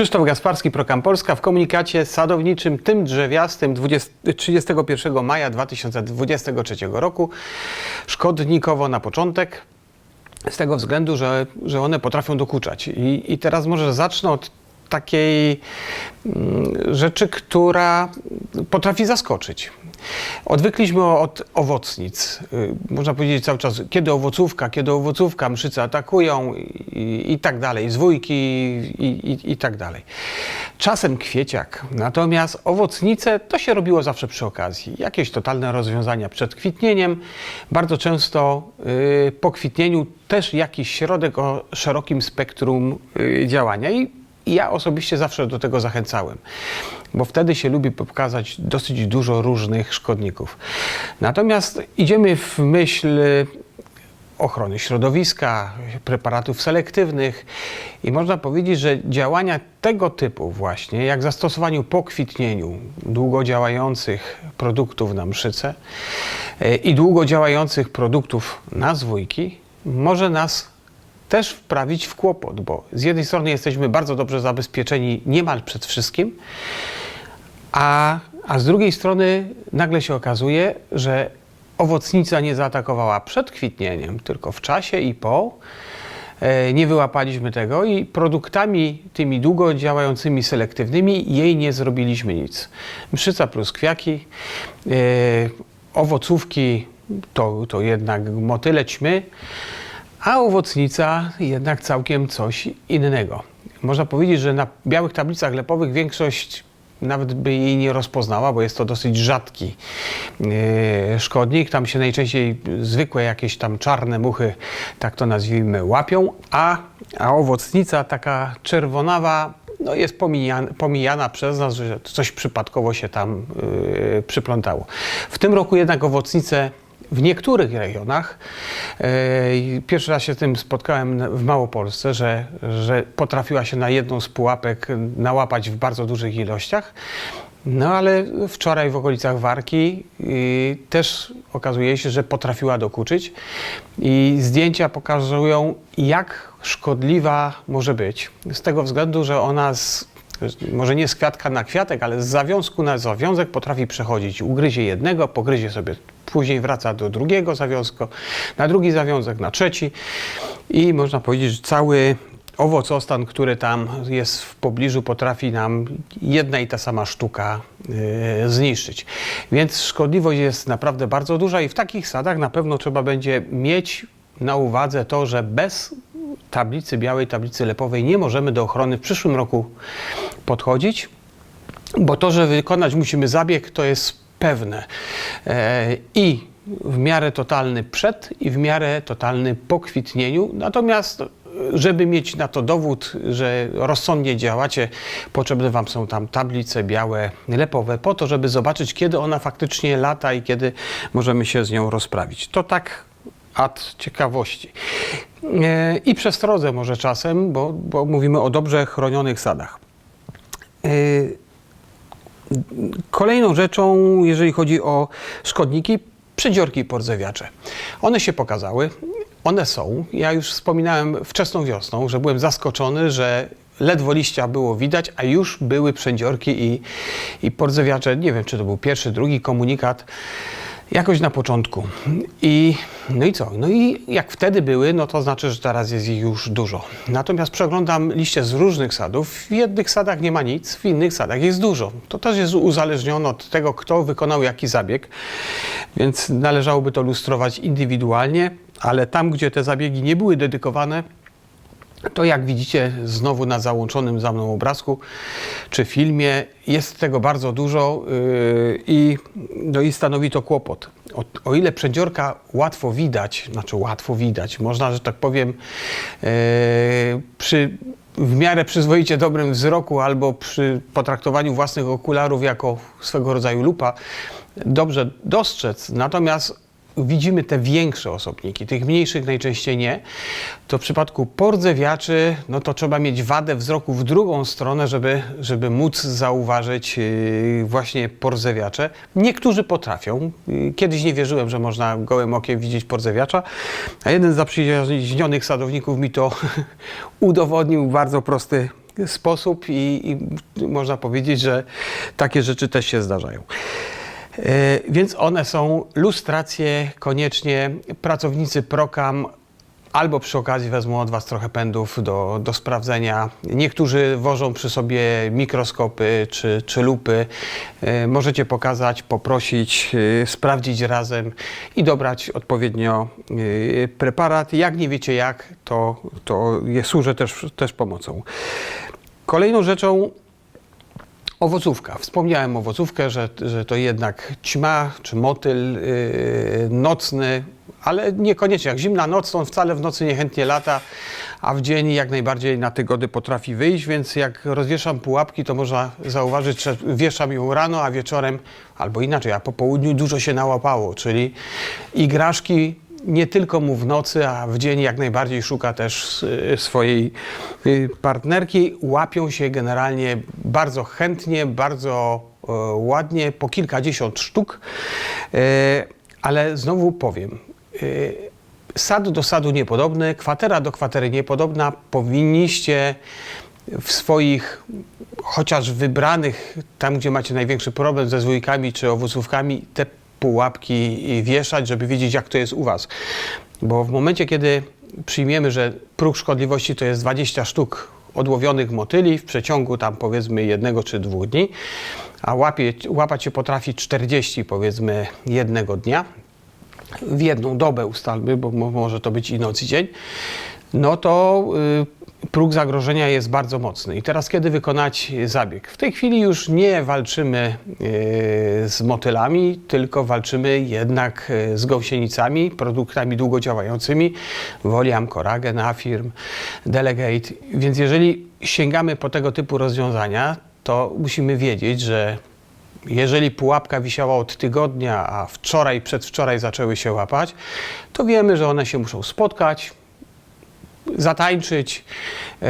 Krzysztof Gasparski, Prokam Polska w komunikacie sadowniczym tym drzewiastym 20, 31 maja 2023 roku. Szkodnikowo na początek, z tego względu, że, że one potrafią dokuczać. I, I teraz może zacznę od takiej mm, rzeczy, która potrafi zaskoczyć. Odwykliśmy od owocnic. Y, Można powiedzieć cały czas, kiedy owocówka, kiedy owocówka, mszyce atakują i, i tak dalej, zwójki i, i, i tak dalej. Czasem kwieciak, natomiast owocnice to się robiło zawsze przy okazji. Jakieś totalne rozwiązania przed kwitnieniem, bardzo często y, po kwitnieniu też jakiś środek o szerokim spektrum y, działania. I i ja osobiście zawsze do tego zachęcałem, bo wtedy się lubi pokazać dosyć dużo różnych szkodników. Natomiast idziemy w myśl ochrony środowiska, preparatów selektywnych i można powiedzieć, że działania tego typu właśnie, jak zastosowaniu po kwitnieniu długo działających produktów na mszyce e, i długo działających produktów na zwójki, może nas też wprawić w kłopot, bo z jednej strony jesteśmy bardzo dobrze zabezpieczeni niemal przed wszystkim, a, a z drugiej strony nagle się okazuje, że owocnica nie zaatakowała przed kwitnieniem, tylko w czasie i po. E, Nie wyłapaliśmy tego i produktami tymi długo działającymi selektywnymi jej nie zrobiliśmy nic. Mszyca plus kwiaki, e, owocówki to, to jednak motyle ćmy, a owocnica jednak całkiem coś innego. Można powiedzieć, że na białych tablicach lepowych większość nawet by jej nie rozpoznała, bo jest to dosyć rzadki e, szkodnik. Tam się najczęściej zwykłe jakieś tam czarne muchy, tak to nazwijmy, łapią, a, a owocnica taka czerwonawa no jest pomijana, pomijana przez nas, że coś przypadkowo się tam e, przyplątało. W tym roku jednak owocnice w niektórych rejonach, e, pierwszy raz się z tym spotkałem w Małopolsce, że, że potrafiła się na jedną z pułapek nałapać w bardzo dużych ilościach. No ale wczoraj w okolicach Warki y, też okazuje się, że potrafiła dokuczyć i zdjęcia pokazują, jak szkodliwa może być. Z tego względu, że ona z, może nie z kwiatka na kwiatek, ale z zawiązku na zawiązek potrafi przechodzić. Ugryzie jednego, pogryzie sobie, później wraca do drugiego zawiązku, na drugi zawiązek, na trzeci i można powiedzieć, że cały owocostan, który tam jest w pobliżu, potrafi nam jedna i ta sama sztuka e, zniszczyć. Więc szkodliwość jest naprawdę bardzo duża i w takich sadach na pewno trzeba będzie mieć na uwadze to, że bez tablicy białej, tablicy lepowej nie możemy do ochrony w przyszłym roku podchodzić, bo to, że wykonać musimy zabieg, to jest pewne. E, I w miarę totalny przed i w miarę totalny po kwitnieniu. Natomiast żeby mieć na to dowód, że rozsądnie działacie, potrzebne Wam są tam tablice białe, lepowe, po to, żeby zobaczyć, kiedy ona faktycznie lata i kiedy możemy się z nią rozprawić. To tak ad ciekawości. E, I przestrodze może czasem, bo, bo mówimy o dobrze chronionych sadach. E, Kolejną rzeczą, jeżeli chodzi o szkodniki, przedziorki i pordzewiacze. One się pokazały, one są. Ja już wspominałem wczesną wiosną, że byłem zaskoczony, że ledwo liścia było widać, a już były przędziorki i, i. Nie wiem, czy to był pierwszy, drugi komunikat. Jakoś na początku. I, no i co? No i jak wtedy były, no to znaczy, że teraz jest ich już dużo. Natomiast przeglądam liście z różnych sadów. W jednych sadach nie ma nic, w innych sadach jest dużo. To też jest uzależnione od tego, kto wykonał jaki zabieg, więc należałoby to lustrować indywidualnie, ale tam, gdzie te zabiegi nie były dedykowane, to jak widzicie znowu na załączonym za mną obrazku czy filmie jest tego bardzo dużo yy, i, no i stanowi to kłopot. O, o ile przedziorka łatwo widać, znaczy łatwo widać, można, że tak powiem, yy, przy w miarę przyzwoicie dobrym wzroku albo przy potraktowaniu własnych okularów jako swego rodzaju lupa, dobrze dostrzec. Natomiast widzimy te większe osobniki, tych mniejszych najczęściej nie, to w przypadku pordzewiaczy, no to trzeba mieć wadę wzroku w drugą stronę, żeby, żeby móc zauważyć yy, właśnie pordzewiacze. Niektórzy potrafią. Yy, Kiedyś nie wierzyłem, że można gołym okiem widzieć pordzewiacza, a jeden z zaprzyjaźnionych sadowników mi to udowodnił bardzo prosty sposób i, i można powiedzieć, że takie rzeczy też się zdarzają. E, Więc one są lustracje koniecznie. Pracownicy Prokam albo przy okazji wezmą od Was trochę pędów do, do sprawdzenia. Niektórzy wożą przy sobie mikroskopy czy, czy lupy. E, Możecie pokazać, poprosić, e, sprawdzić razem i dobrać odpowiednio preparat. Jak nie wiecie jak, to, to je służę też, też pomocą. Kolejną rzeczą Owocówka. Wspomniałem owocówkę, że, że to jednak ćma czy motyl yy, nocny, ale niekoniecznie. Jak zimna noc, to on wcale w nocy niechętnie lata, a w dzień jak najbardziej na tygody potrafi wyjść, więc jak rozwieszam pułapki, to można zauważyć, że wieszam ją rano, a wieczorem, albo inaczej, a po południu dużo się nałapało, czyli igraszki nie tylko mu w nocy, a w dzień jak najbardziej szuka też y, swojej y, partnerki. Łapią się generalnie bardzo chętnie, bardzo e, ładnie, po kilkadziesiąt sztuk. E, Ale znowu powiem, y, sad do sadu niepodobny, kwatera do kwatery niepodobna. Powinniście w swoich, chociaż wybranych, tam gdzie macie największy problem ze zwójkami czy owocówkami, te pułapki wieszać, żeby wiedzieć, jak to jest u Was. Bo w momencie, kiedy przyjmiemy, że próg szkodliwości to jest 20 sztuk odłowionych motyli w przeciągu tam powiedzmy jednego czy dwóch dni, a łapie, łapać się potrafi 40 powiedzmy jednego dnia, w jedną dobę ustalmy, bo mo- może to być i noc i dzień, no to y, próg zagrożenia jest bardzo mocny. I teraz kiedy wykonać zabieg? W tej chwili już nie walczymy y, z motylami, tylko walczymy jednak y, z gąsienicami, produktami długodziałającymi, Voliam, Coragen, Afirm, Delegate. Więc jeżeli sięgamy po tego typu rozwiązania, to musimy wiedzieć, że jeżeli pułapka wisiała od tygodnia, a wczoraj, przedwczoraj zaczęły się łapać, to wiemy, że one się muszą spotkać, zatańczyć, e,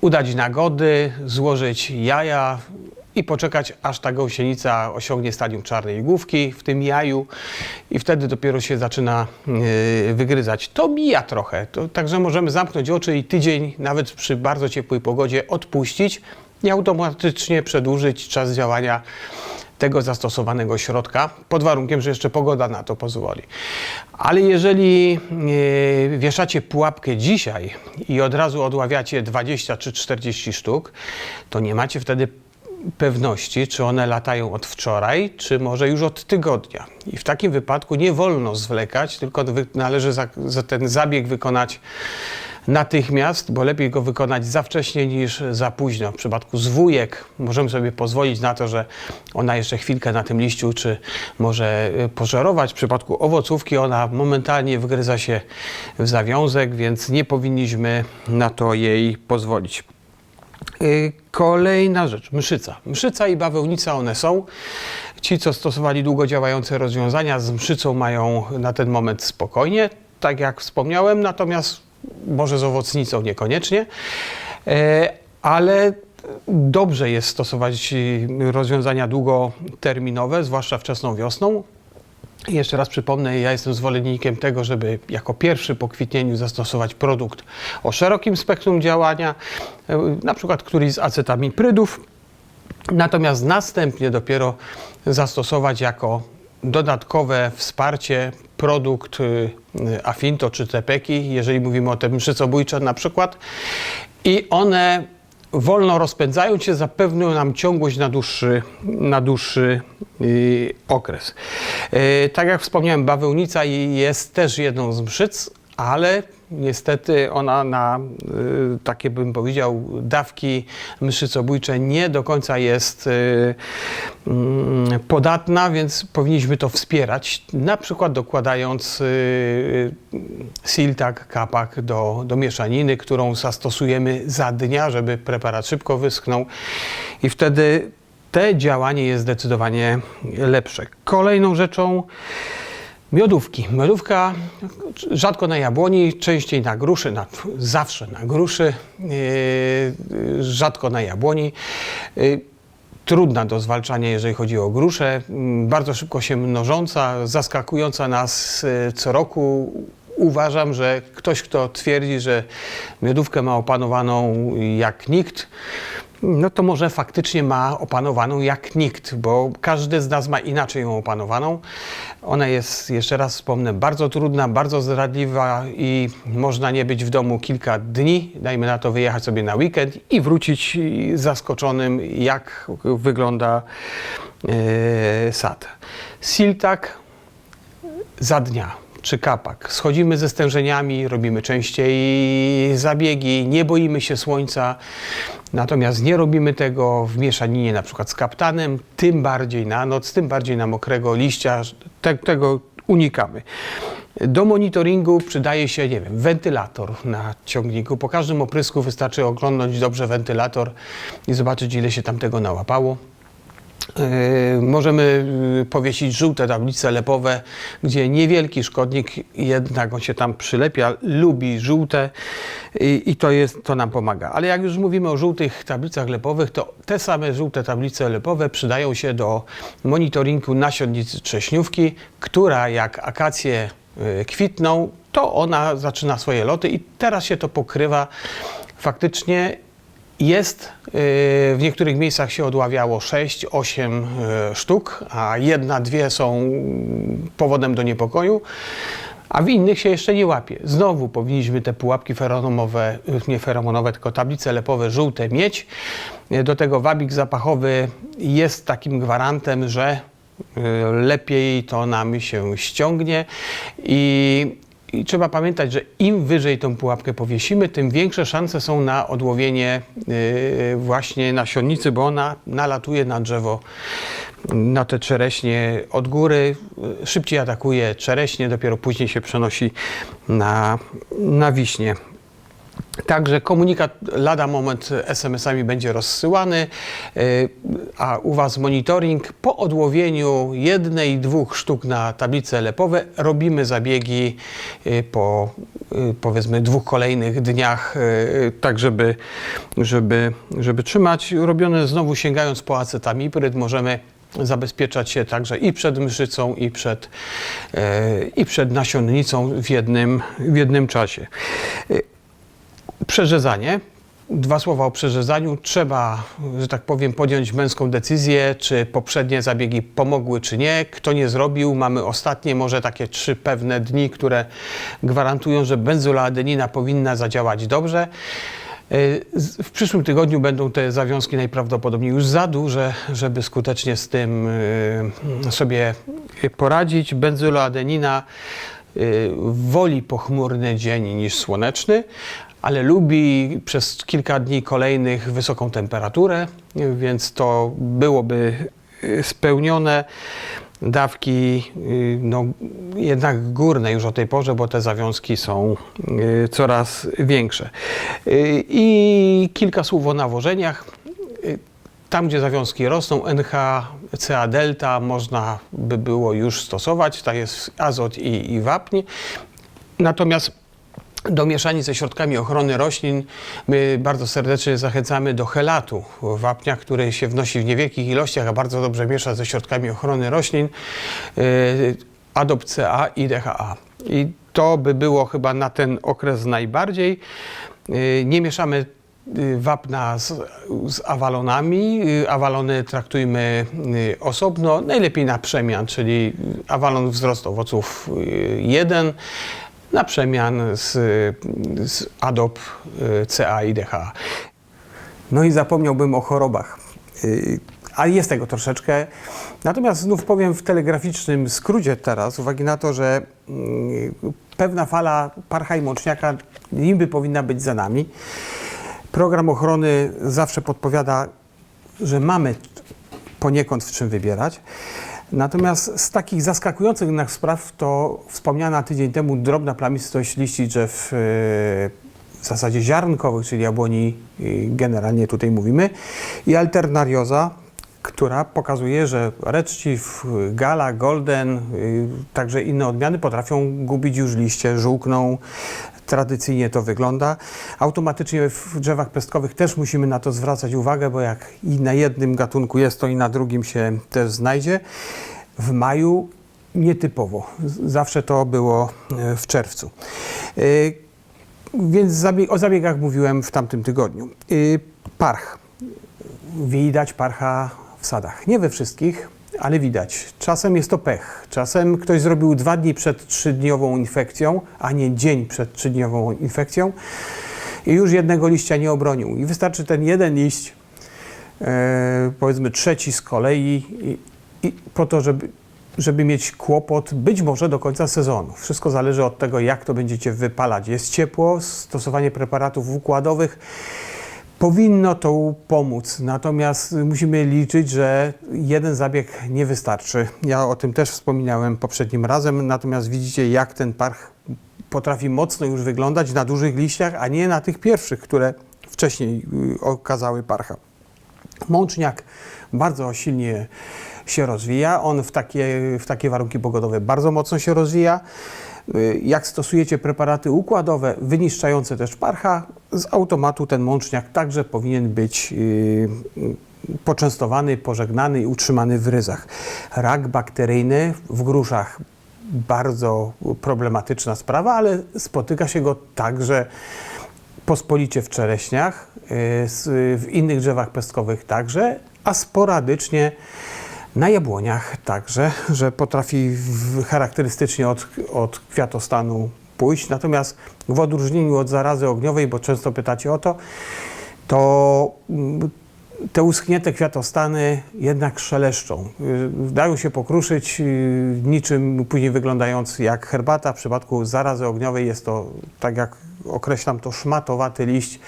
udać nagody, złożyć jaja i poczekać, aż ta gąsienica osiągnie stadium czarnej główki w tym jaju i wtedy dopiero się zaczyna e, wygryzać. To mija trochę, to, także możemy zamknąć oczy i tydzień, nawet przy bardzo ciepłej pogodzie, odpuścić i automatycznie przedłużyć czas działania tego zastosowanego środka, pod warunkiem, że jeszcze pogoda na to pozwoli. Ale jeżeli e, wieszacie pułapkę dzisiaj i od razu odławiacie 20 czy 40 sztuk, to nie macie wtedy pewności, czy one latają od wczoraj, czy może już od tygodnia. I w takim wypadku nie wolno zwlekać, tylko należy ten zabieg wykonać natychmiast, bo lepiej go wykonać za wcześnie niż za późno. W przypadku zwójek możemy sobie pozwolić na to, że ona jeszcze chwilkę na tym liściu, czy może y, pożerować. W przypadku owocówki ona momentalnie wgryza się w zawiązek, więc nie powinniśmy na to jej pozwolić. Y, Kolejna rzecz, mszyca. Mszyca i bawełnica one są. Ci, co stosowali długo działające rozwiązania, z mszycą mają na ten moment spokojnie, tak jak wspomniałem, natomiast może z owocnicą niekoniecznie. E, Ale dobrze jest stosować y, rozwiązania długoterminowe, zwłaszcza wczesną wiosną. Jeszcze raz przypomnę, ja jestem zwolennikiem tego, żeby jako pierwszy po kwitnieniu zastosować produkt o szerokim spektrum działania, e, na przykład któryś z acetamipryddów, natomiast następnie dopiero zastosować jako dodatkowe wsparcie produkt y, Afinto czy Tepeki, jeżeli mówimy o te mszycobójcze na przykład i one wolno rozpędzają się, zapewnią nam ciągłość na dłuższy, na dłuższy y, okres. Y, tak jak wspomniałem, bawełnica jest też jedną z mszyc, ale niestety ona na y, takie bym powiedział dawki mszycobójcze nie do końca jest y, mm, podatna, więc powinniśmy to wspierać, na przykład dokładając y, siltak, kapak do, do mieszaniny, którą zastosujemy za dnia, żeby preparat szybko wyschnął i wtedy te działanie jest zdecydowanie lepsze. Kolejną rzeczą Miodówki. Miodówka rzadko na jabłoni, częściej na gruszy, na, zawsze na gruszy, yy, rzadko na jabłoni. Yy, trudna do zwalczania, jeżeli chodzi o gruszę, mm, bardzo szybko się mnożąca, zaskakująca nas yy, co roku uważam, że ktoś, kto twierdzi, że miodówkę ma opanowaną jak nikt, no to może faktycznie ma opanowaną jak nikt, bo każdy z nas ma inaczej ją opanowaną. Ona jest, jeszcze raz wspomnę, bardzo trudna, bardzo zdradliwa i można nie być w domu kilka dni, dajmy na to wyjechać sobie na weekend i wrócić zaskoczonym, jak wygląda e, sad. Siltak za dnia czy kapak. Schodzimy ze stężeniami, robimy częściej zabiegi, nie boimy się słońca, natomiast nie robimy tego w mieszaninie na przykład z kaptanem, tym bardziej na noc, tym bardziej na mokrego liścia, te, tego unikamy. Do monitoringu przydaje się, nie wiem, wentylator na ciągniku. Po każdym oprysku wystarczy oglądać dobrze wentylator i zobaczyć, ile się tam tego nałapało. Yy, Możemy yy, powiesić żółte tablice lepowe, gdzie niewielki szkodnik, jednak on się tam przylepia, lubi żółte i, to, jest, to nam pomaga. Ale jak już mówimy o żółtych tablicach lepowych, to te same żółte tablice lepowe przydają się do monitoringu nasionnicy trześniówki, która jak akacje yy, kwitną, to ona zaczyna swoje loty i teraz się to pokrywa faktycznie jest, y, w niektórych miejscach się odławiało 6-8 sztuk, a jedna, dwie są powodem do niepokoju, a w innych się jeszcze nie łapie. Znowu powinniśmy te pułapki feromonowe, y, nie feromonowe, tylko tablice lepowe żółte mieć. Y, Do tego wabik zapachowy jest takim gwarantem, że y, lepiej to nam się ściągnie i i trzeba pamiętać, że im wyżej tą pułapkę powiesimy, tym większe szanse są na odłowienie yy, właśnie nasionnicy, bo ona nalatuje na drzewo, na te czereśnie od góry, yy, szybciej atakuje czereśnie, dopiero później się przenosi na, na wiśnie. Także komunikat lada moment SMS-ami będzie rozsyłany, yy, a u Was monitoring. Po odłowieniu jednej, dwóch sztuk na tablice lepowe robimy zabiegi yy, po yy, powiedzmy dwóch kolejnych dniach, tak żeby, żeby, żeby trzymać. Robione znowu sięgając po acetamipryt możemy zabezpieczać się także i przed mszycą, i przed, i przed nasionnicą w jednym, w jednym czasie. Przerzezanie. Dwa słowa o przerzezaniu. Trzeba, że tak powiem, podjąć męską decyzję, czy poprzednie zabiegi pomogły, czy nie. Kto nie zrobił, mamy ostatnie, może takie trzy pewne dni, które gwarantują, że benzoloadenina powinna zadziałać dobrze. Y, W przyszłym tygodniu będą te zawiązki najprawdopodobniej już za duże, żeby skutecznie z tym y, sobie poradzić. Benzyloadenina y, woli pochmurny dzień niż słoneczny, ale lubi przez kilka dni kolejnych wysoką temperaturę, więc to byłoby y, spełnione. Dawki y, no, jednak górne już o tej porze, bo te zawiązki są y, coraz większe. I kilka słów o nawożeniach. Tam, gdzie zawiązki rosną, NHCA delta można by było już stosować, to jest azot i, i wapń. Natomiast do mieszania ze środkami ochrony roślin my bardzo serdecznie zachęcamy do helatu wapnia, który się wnosi w niewielkich ilościach, a bardzo dobrze miesza ze środkami ochrony roślin yy, Adopt CA i DHA. I to by było chyba na ten okres najbardziej. Yy, Nie mieszamy y, wapna z, z awalonami. Awalony traktujmy osobno, najlepiej na przemian, czyli awalon wzrost owoców 1 na przemian z, z ADOP y, CA i DHA. No i zapomniałbym o chorobach. Y, A jest tego troszeczkę. Natomiast znów powiem w telegraficznym skrócie teraz, z uwagi na to, że mm, pewna fala parcha i mączniaka niby powinna być za nami. Program ochrony zawsze podpowiada, że mamy poniekąd w czym wybierać. Natomiast z takich zaskakujących nas spraw to wspomniana tydzień temu drobna plamistość liści drzew yy, w zasadzie ziarnkowych, czyli jabłoni yy, generalnie tutaj mówimy i alternarioza, która pokazuje, że Red Chief, Gala, Golden, yy, także inne odmiany potrafią gubić już liście, żółkną. Tradycyjnie to wygląda. Automatycznie w drzewach pestkowych też musimy na to zwracać uwagę, bo jak i na jednym gatunku jest, to i na drugim się też znajdzie. W maju nietypowo. Zawsze to było e, w czerwcu. E, Więc o zabiegach mówiłem w tamtym tygodniu. Y, Parch. Widać parcha w sadach. Nie we wszystkich, ale widać. Czasem jest to pech. Czasem ktoś zrobił dwa dni przed trzydniową infekcją, a nie dzień przed trzydniową infekcją i już jednego liścia nie obronił. I wystarczy ten jeden liść, e, powiedzmy trzeci z kolei, i, i po to, żeby, żeby mieć kłopot być może do końca sezonu. Wszystko zależy od tego, jak to będziecie wypalać. Jest ciepło, stosowanie preparatów układowych powinno to pomóc. Natomiast musimy liczyć, że jeden zabieg nie wystarczy. Ja o tym też wspominałem poprzednim razem. Natomiast widzicie, jak ten parch potrafi mocno już wyglądać na dużych liściach, a nie na tych pierwszych, które wcześniej y, okazały parcha. Mączniak bardzo silnie się rozwija. On w takie, w takie warunki pogodowe bardzo mocno się rozwija. Y, Jak stosujecie preparaty układowe wyniszczające też parcha, z automatu ten mączniak także powinien być y, poczęstowany, pożegnany i utrzymany w ryzach. Rak bakteryjny w gruszach bardzo problematyczna sprawa, ale spotyka się go także pospolicie w czereśniach, y, w innych drzewach pestkowych także, a sporadycznie na jabłoniach także, że potrafi charakterystycznie od, od kwiatostanu pójść. Natomiast w odróżnieniu od zarazy ogniowej, bo często pytacie o to, to mm, te uschnięte kwiatostany jednak szeleszczą. Y, Dają się pokruszyć, y, niczym później wyglądając jak herbata. W przypadku zarazy ogniowej jest to, tak jak określam to, szmatowaty liść,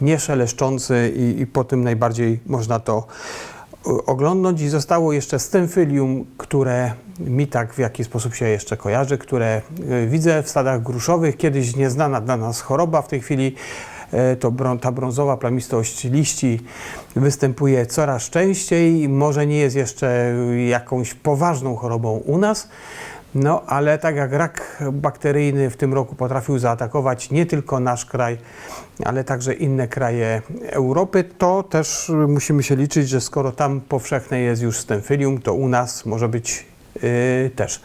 nie szeleszczący i, i po tym najbardziej można to oglądnąć. I zostało jeszcze stymfylium, które mi tak w jakiś sposób się jeszcze kojarzy, które y, widzę w stadach gruszowych. Kiedyś nieznana dla nas choroba, w tej chwili e, to ta brązowa plamistość liści występuje coraz częściej. Może nie jest jeszcze jakąś poważną chorobą u nas, no ale tak jak rak bakteryjny w tym roku potrafił zaatakować nie tylko nasz kraj, ale także inne kraje Europy, to też musimy się liczyć, że skoro tam powszechne jest już stymfylium, to u nas może być y, też.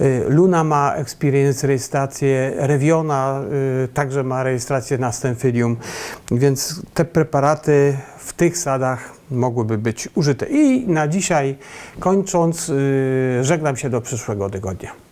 Y, Luna ma experience rejestrację, Reviona y, także ma rejestrację na stymfylium, więc te preparaty w tych sadach mogłyby być użyte. I na dzisiaj kończąc, y, żegnam się do przyszłego tygodnia.